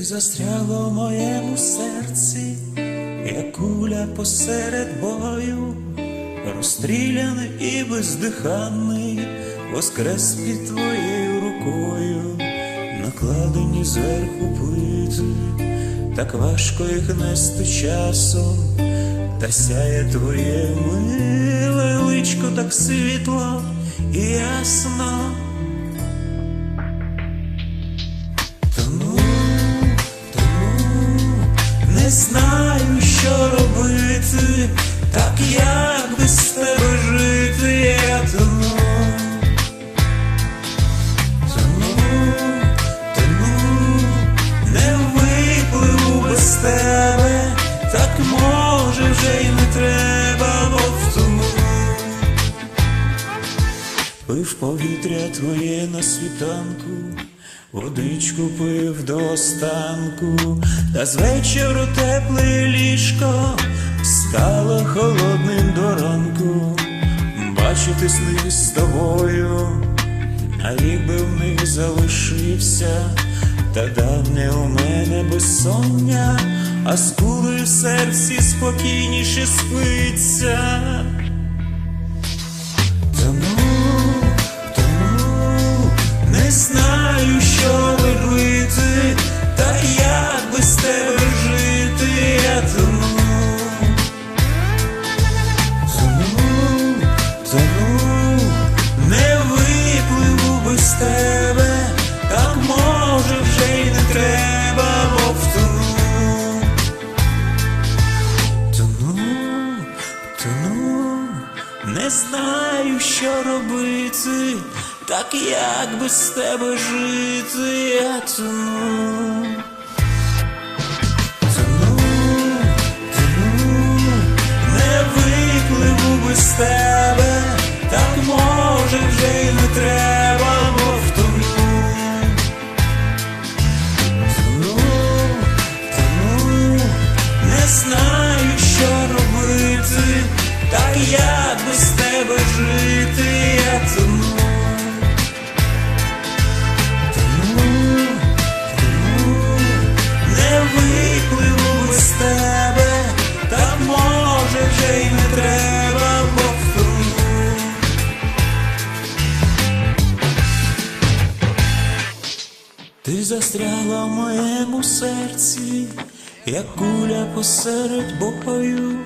застрягло в моєму серці, як куля посеред бою, розстріляний і бездиханний, воскрес під твоєю рукою, накладені зверху плити, так важко їх нести часом, та сяє твоє миле личко так світло і ясно. Знаю, що робити, так як без тебе жити, я тону, тону, тону, не випливу без тебе, так може вже й не треба, бо втону. Пив повітря твоє на світанку, водичку пив до останку, та з вечору тепле ліжко стало холодним до ранку. Бачити сни з тобою, а рік би в них залишився, та давне у мене безсоння, а скули в серці спокійніше спиться. Тебе, так може вже й не треба, бо втону. Тону, тону, не знаю, що робити, так як без тебе жити, я тону. Знаю, що робити, так як без тебе жити, я тону. Тону, тону, не випливу без тебе, так може вже й не треба, бо втону. Ти застрягла в моєму серці, як куля посеред бою,